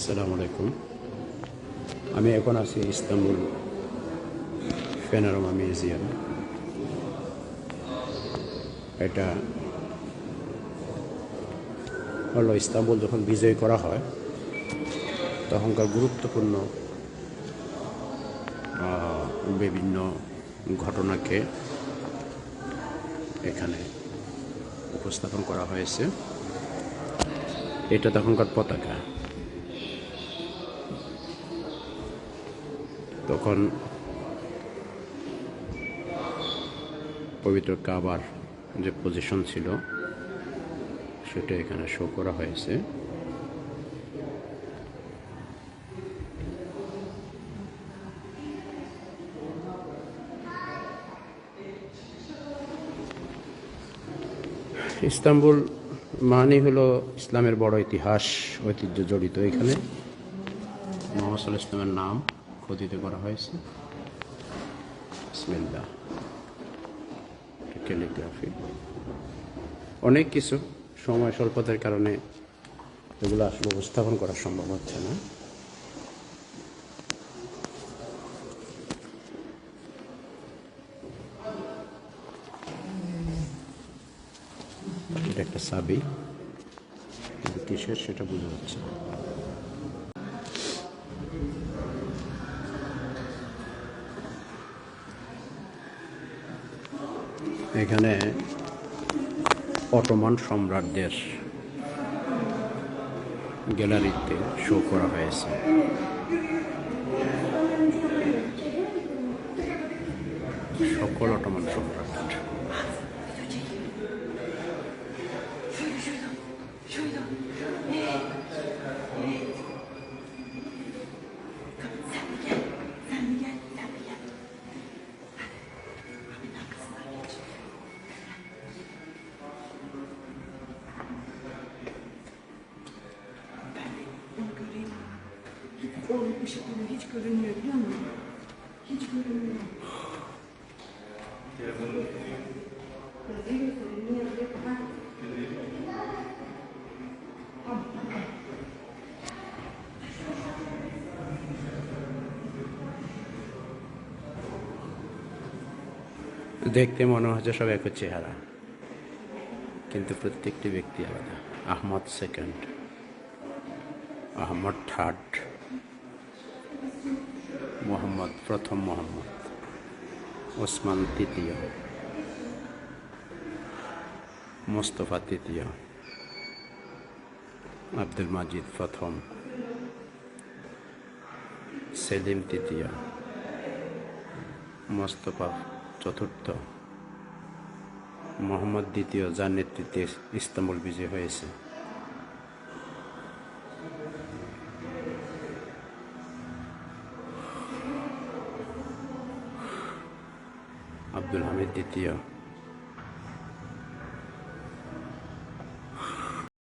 আসসালামু আলাইকুম। আমি এখন আছি ইস্তাম্বুল প্যানোরামা মিউজিয়াম। এটা হলো ইস্তাম্বুল যখন বিজয় করা হয়, তখনকার গুরুত্বপূর্ণ বিভিন্ন ঘটনাকে এখানে উপস্থাপন করা হয়েছে। এটা তখনকার পতাকা। তখন পবিত্র কাবার যে পজিশন ছিল, সেটা এখানে শো করা হয়েছে। ইস্তাম্বুল মানে হলো ইসলামের বড় ইতিহাস, ঐতিহ্য জড়িত এখানে। মোহাম্মদ ইসলামের নাম। খোদিত করা হয়েছে। ক্যালিগ্রাফি অনেক কিছু সময় স্বল্পতার কারণে এগুলো আসলে উপস্থাপন করা সম্ভব হচ্ছে না। এটা একটা কিন্তু কিসের সেটা বোঝা যাচ্ছে এখানে অটোমান সম্রাটদের গ্যালারিতে শো করা হয়েছে। সকল অটোমান সম্রাট। Onun ışıkları hiç görünmüyor biliyor musun? Hiç görünmüyor. দেখতে মনে হচ্ছে সব একই চেহারা কিন্তু প্রত্যেকটি ব্যক্তি আলাদা আহমদ সেকেন্ড আহমদ থার্ড মোহাম্মদ, প্রথম মোহাম্মদ। ওসমান তৃতীয়। মোস্তফা তৃতীয়। আব্দুল মাজিদ প্রথম। সেলিম তৃতীয়। মোস্তফা চতুর্থ। মোহাম্মদ দ্বিতীয়, যার নেতৃত্বে ইস্তাম্বুল বিজয় হয়েছে। আব্দুল হামিদ দ্বিতীয়